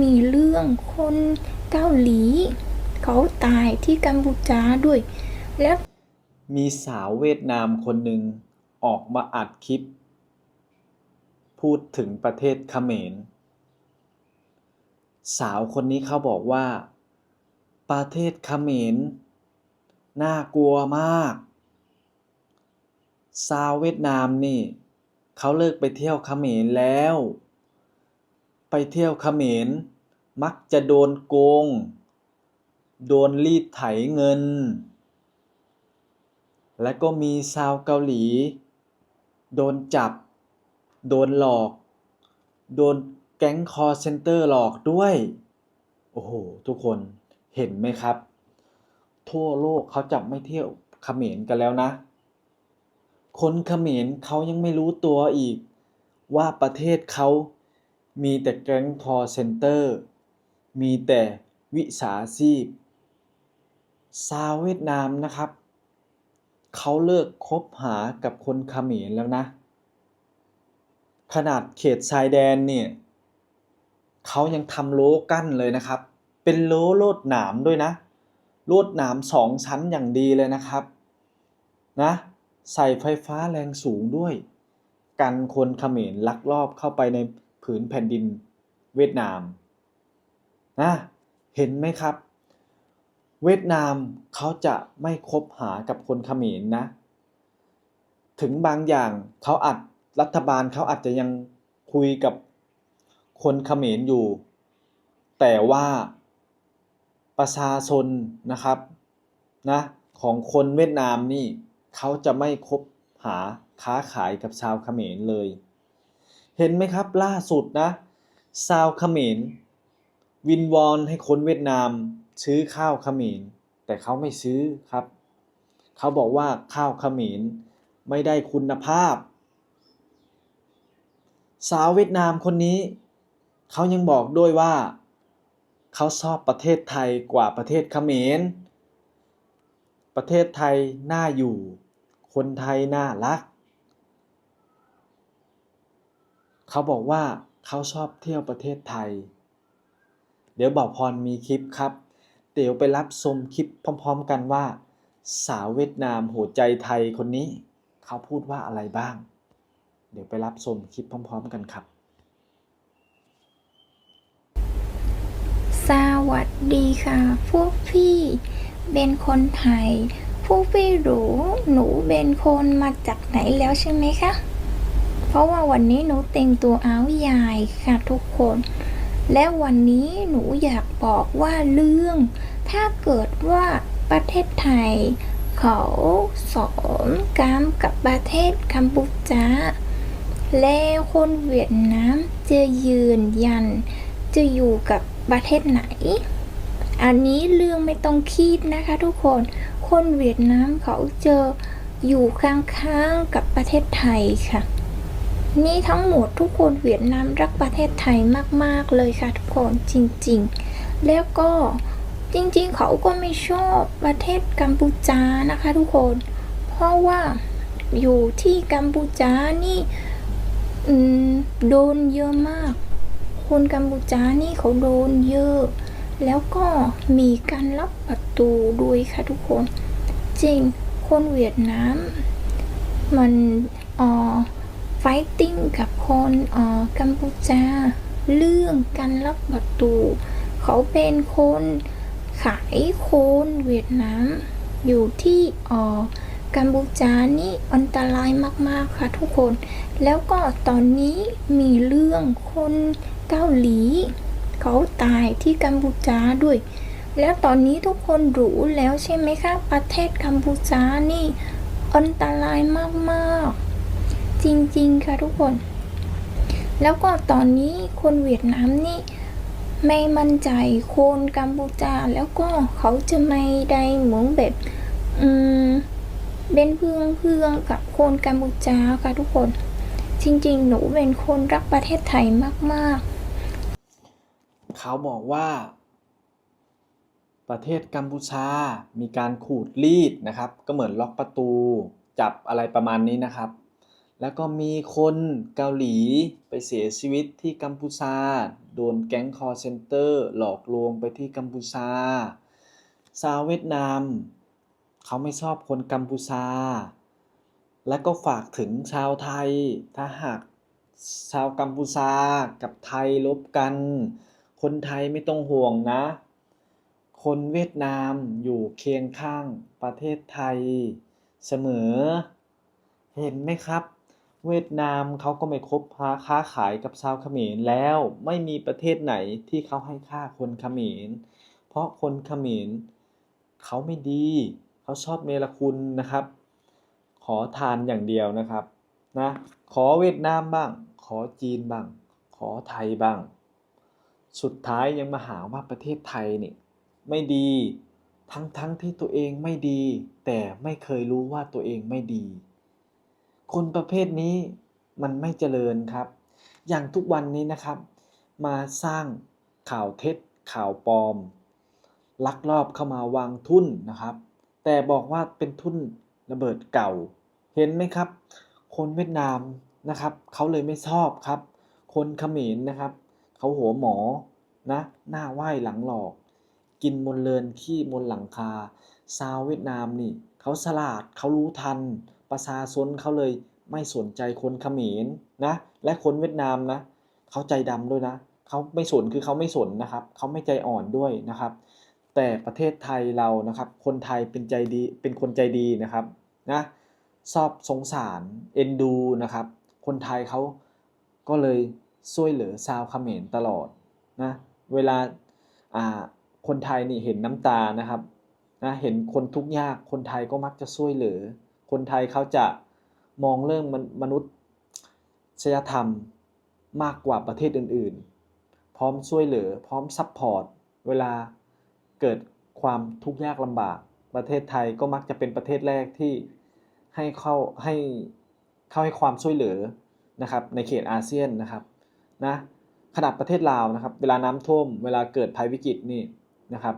มีเรื่องคนเกาหลี เขาตายที่กัมพูชาด้วย แล้วมีสาวเวียดนามคนหนึ่งออกมาอัดคลิป พูดถึงประเทศเขมร สาวคนนี้เขาบอกว่า ประเทศเขมรน่ากลัวมากสาวเวียดนามนี่ เขาเลิกไปเที่ยวเขมรแล้ว ไปเที่ยวเขมร มักจะโดนโกง โดนรีดไถเงิน และก็มีชาวเกาหลี โดนจับ โดนหลอก โดนแก๊งคอร์เซนเตอร์หลอกด้วย โอ้โห ทุกคนเห็นไหมครับ ทั่วโลกเขาจับไม่เที่ยวเขมรกันแล้วนะ คนเขมรเขายังไม่รู้ตัวอีกว่าประเทศเขา มีแต่แก๊งคอร์เซนเตอร์ มีแต่วิสาชีพชาวเวียดนามนะครับ เขาเลิกคบหากับคนเขมรแล้วนะ ขนาดเขตชายแดนเนี่ยเขายังทำโล้กั้นเลยนะครับ เป็นโล้โลดหนามด้วยนะโลดหนามสองชั้นอย่างดีเลยนะครับนะใส่ไฟฟ้าแรงสูงด้วย กันคนเขมรลักลอบเข้าไปใน ผืนแผ่นดินเวียดนามนะเห็นไหมครับ เวียดนามเขาจะไม่คบหากับคนเขมรนะ ถึงบางอย่างเขาอาจรัฐบาลเขาอาจจะยังคุยกับคนเขมรอยู่ แต่ว่าประชาชนนะครับนะของคนเวียดนามนี่เขาจะไม่คบหาค้าขายกับชาวเขมรเลย เห็นไหมครับล่าสุดนะชาวเขมรวินวอนให้คนเวียดนามซื้อข้าวเขมรแต่เขาไม่ซื้อครับ เขาบอกว่าข้าวเขมรไม่ได้คุณภาพ สาวเวียดนามคนนี้ เขายังบอกด้วยว่า เขาชอบประเทศไทยกว่าประเทศเขมร ประเทศไทยน่าอยู่ คนไทยน่ารัก เขาบอกว่าเขาชอบเที่ยวประเทศไทย เดี๋ยวบอกพรมีคลิปครับ เดี๋ยวไปรับชมคลิปพร้อมๆกันว่า สาวเวียดนามหัวใจไทยคนนี้ เขาพูดว่าอะไรบ้าง เดี๋ยวไปรับชมคลิปพร้อม ๆ กันครับ สวัสดีค่ะ พวกพี่เป็นคนไทย พวกพี่รู้หนูเป็นคนมาจากไหนแล้วใช่ไหมคะ เพราะว่าวันนี้หนูแต่งตัวอ้าวใหญ่ค่ะทุกคน และวันนี้หนูอยากบอกว่าเรื่อง ถ้าเกิดว่าประเทศไทย เขาสอนกรรมกับประเทศกัมพูชาแล้วคนเวียดนามจะยืนยัน จะอยู่กับประเทศไหน อันนี้เรื่องไม่ต้องคิดนะคะทุกคน คนเวียดนามเขาเจะอยู่ข้างๆกับประเทศไทยค่ะ นี่ทั้งหมดทุกคนเวียดนามรักประเทศไทยมาก ๆ เลยค่ะทุกคนจริง ๆ แล้วก็จริง ๆ เขาก็ไม่ชอบประเทศกัมพูชานะคะทุกคน เพราะว่าอยู่ที่กัมพูชานี่โดนเยอะมาก คนกัมพูชานี่เขาโดนเยอะ แล้วก็มีการลักประตูด้วยค่ะทุกคน จริง คนเวียดนามมันอ่อ ไฟติ้งกับคนออกัมพูชา เรื่องการลักประตู เขาเป็นคนขายโคนเวียดนาม อยู่ที่ออกัมพูชานี่อันตรายมาก ๆ ค่ะทุกคน แล้วก็ตอนนี้มีเรื่องคนเกาหลี เขาตายที่กัมพูชาด้วย แล้วตอนนี้ทุกคนรู้แล้วใช่ไหมคะ ประเทศกัมพูชานี่อันตรายมาก ๆ จริง ๆ ค่ะทุกคน แล้วก็ตอนนี้คนเวียดนามนี่ไม่มั่นใจคนกัมพูชาแล้วก็เขาจะไม่ได้เหมือนแบบอืมเป็นเพื่อนเพื่อนกับคนกัมพูชาค่ะทุกคน จริง ๆ หนูเป็นคนรักประเทศไทยมากๆ เขาบอกว่า ประเทศกัมพูชามีการขูดรีดนะครับ ก็เหมือนล็อกประตู จับอะไรประมาณนี้นะครับ แล้วก็มีคนเกาหลีไปเสียชีวิตที่กัมพูชา โดนแก๊งคอร์เซนเตอร์หลอกลวงไปที่กัมพูชา ชาวเวียดนาม เขาไม่ชอบคนกัมพูชา และก็ฝากถึงชาวไทย ถ้าหากชาวกัมพูชากับไทยลบกัน คนไทยไม่ต้องห่วงนะ คนเวียดนามอยู่เคียงข้างประเทศไทยเสมอ เห็นไหมครับ เวียดนามเขาก็ไม่คบค้าค้าขายกับชาวเขมรแล้วไม่มีประเทศไหนที่เขาให้ค่าคนเขมร เพราะคนเขมรเขาไม่ดีเขาชอบเนรคุณนะครับ ขอทานอย่างเดียวนะครับนะขอเวียดนามบ้าง ขอจีนบ้าง ขอไทยบ้าง สุดท้ายยังมาหาว่าประเทศไทยนี่ไม่ดีทั้งทั้งที่ตัวเองไม่ดี แต่ไม่เคยรู้ว่าตัวเองไม่ดี คนประเภทนี้มันไม่เจริญครับ อย่างทุกวันนี้นะครับ มาสร้างข่าวเท็จข่าวปลอม ลักลอบเข้ามาวางทุนนะครับ แต่บอกว่าเป็นทุนระเบิดเก่า เห็นไหมครับ คนเวียดนามนะครับเขาเลยไม่ชอบครับ คนเขมรนะครับเขาหัวหมอนะหน้าไหว้หลังหลอก กินมนเลินขี้มนหลังคาชาวเวียดนามนี่เขาฉลาดเขารู้ทัน ประชาชนเขาเลยไม่สนใจคนเขมรนะและคนเวียดนามนะเขาใจดำด้วยนะเขาไม่สนคือเขาไม่สนนะครับเขาไม่ใจอ่อนด้วยนะครับ แต่ประเทศไทยเรานะครับ คนไทยเป็นใจดีเป็นคนใจดีนะครับนะชอบสงสารเอ็นดูนะครับ คนไทยเขาก็เลยช่วยเหลือชาวเขมรตลอดนะเวลาอ่าคนไทยนี่เห็นน้ำตานะครับนะเห็นคนทุกข์ยากคนไทยก็มักจะช่วยเหลือ คนไทยเขาจะมองเรื่องมนุษยธรรมมากกว่าประเทศอื่น ๆ พร้อมช่วยเหลือ พร้อมซัพพอร์ต เวลาเกิดความทุกข์ยากลำบาก ประเทศไทยก็มักจะเป็นประเทศแรกที่ให้เข้าให้เข้าให้ความช่วยเหลือนะครับในเขตอาเซียนนะครับนะขนาดประเทศลาวนะครับ เวลาน้ำท่วม เวลาเกิดภัยวิกฤตนี่นะครับ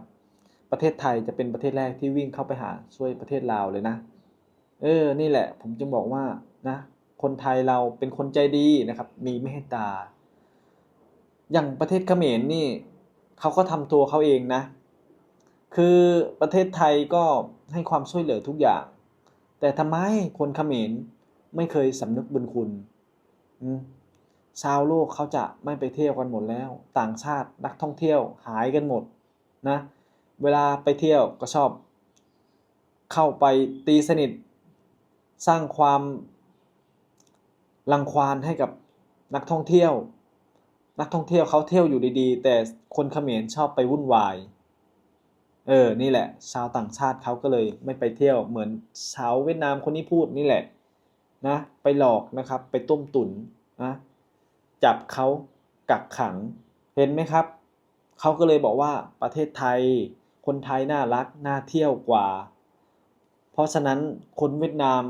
ประเทศไทยจะเป็นประเทศแรกที่วิ่งเข้าไปหาช่วยประเทศลาวเลยนะ เออ นี่แหละ ผมจึงบอกว่านะ คนไทยเราเป็นคนใจดีนะครับ มีเมตตา อย่างประเทศเขมรนี่เขาก็ทำตัวเขาเองนะ คือประเทศไทยก็ให้ความช่วยเหลือทุกอย่าง แต่ทำไมคนเขมรไม่เคยสำนึกบุญคุณอืมชาวโลกเขาจะไม่ไปเที่ยวกันหมดแล้ว ต่างชาตินักท่องเที่ยวหายกันหมดนะ เวลาไปเที่ยวก็ชอบ เข้าไปตีสนิท สร้างความรังควานให้กับนักท่องเที่ยว นักท่องเที่ยวเขาเที่ยวอยู่ดีๆ แต่คนเขมรชอบไปวุ่นวาย เออ นี่แหละ ชาวต่างชาติเขาก็เลยไม่ไปเที่ยวเหมือนชาวเวียดนามคนนี้พูดนี่แหละนะ ไปหลอกนะครับ ไปต้มตุ๋นนะจับเขากักขัง เห็นไหมครับ เขาก็เลยบอกว่าประเทศไทย คนไทยน่ารัก น่าเที่ยวกว่า เพราะฉะนั้นคนเวียดนาม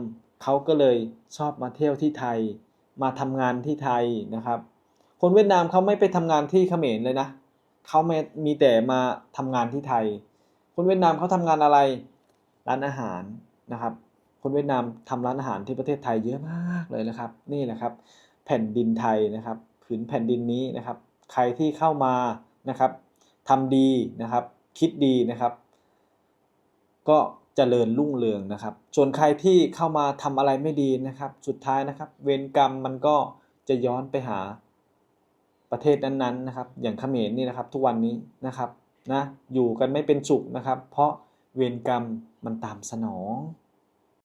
เขาก็เลยชอบมาเที่ยวที่ไทย มาทำงานที่ไทยนะครับ คนเวียดนามเขาไม่ไปทำงานที่เขมรเลยนะเขาไม่มีแต่มาทำงานที่ไทย คนเวียดนามเขาทำงานอะไรร้านอาหารนะครับ คนเวียดนามทำร้านอาหารที่ประเทศไทยเยอะมากเลยนะครับ นี่แหละครับ แผ่นดินไทยนะครับผืนแผ่นดินนี้นะครับ ใครที่เข้ามานะครับทำดีนะครับ คิดดีนะครับ ก็ จริญรุ่งเรืองนะครับ ส่วนใครที่เข้ามาทำอะไรไม่ดีนะครับ สุดท้ายนะครับ เวรกรรมมันก็จะย้อนไปหาประเทศนั้นๆนะครับ อย่างเขมรนี่นะครับ ทุกวันนี้นะครับนะอยู่กันไม่เป็นสุขนะครับ เพราะเวรกรรมมันตามสนอง